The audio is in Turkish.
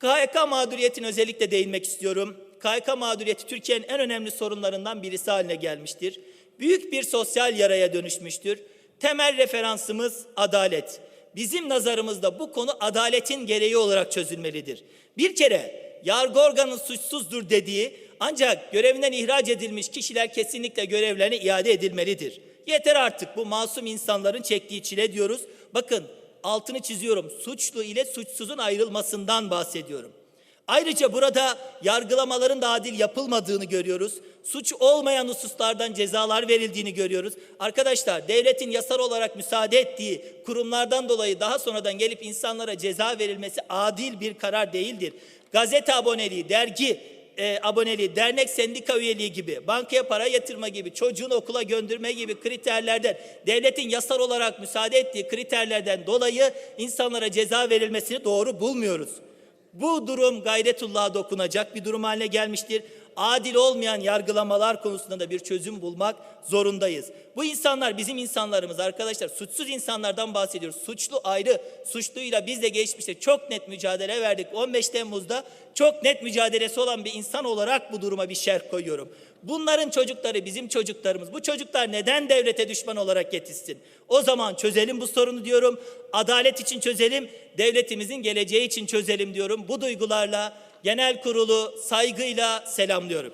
KYK mağduriyetine özellikle değinmek istiyorum. KYK mağduriyeti Türkiye'nin en önemli sorunlarından birisi haline gelmiştir. Büyük bir sosyal yaraya dönüşmüştür. Temel referansımız adalet. Bizim nazarımızda bu konu adaletin gereği olarak çözülmelidir. Bir kere yargı organı suçsuzdur dediği ancak görevinden ihraç edilmiş kişiler kesinlikle görevlerine iade edilmelidir. Yeter artık bu masum insanların çektiği çile diyoruz. Bakın altını çiziyorum. Suçlu ile suçsuzun ayrılmasından bahsediyorum. Ayrıca burada yargılamaların da adil yapılmadığını görüyoruz. Suç olmayan hususlardan cezalar verildiğini görüyoruz. Arkadaşlar devletin yasal olarak müsaade ettiği kurumlardan dolayı daha sonradan gelip insanlara ceza verilmesi adil bir karar değildir. Gazete aboneliği, dergi e, aboneliği, dernek sendika üyeliği gibi, bankaya para yatırma gibi, çocuğunu okula gönderme gibi kriterlerden, devletin yasal olarak müsaade ettiği kriterlerden dolayı insanlara ceza verilmesini doğru bulmuyoruz. Bu durum gayretullah'a dokunacak bir durum haline gelmiştir. Adil olmayan yargılamalar konusunda da bir çözüm bulmak zorundayız. Bu insanlar bizim insanlarımız arkadaşlar. Suçsuz insanlardan bahsediyoruz. Suçlu ayrı. Suçluyla biz de geçmişte çok net mücadele verdik. 15 Temmuz'da çok net mücadelesi olan bir insan olarak bu duruma bir şerh koyuyorum. Bunların çocukları bizim çocuklarımız. Bu çocuklar neden devlete düşman olarak yetişsin? O zaman çözelim bu sorunu diyorum. Adalet için çözelim, devletimizin geleceği için çözelim diyorum. Bu duygularla genel kurulu saygıyla selamlıyorum.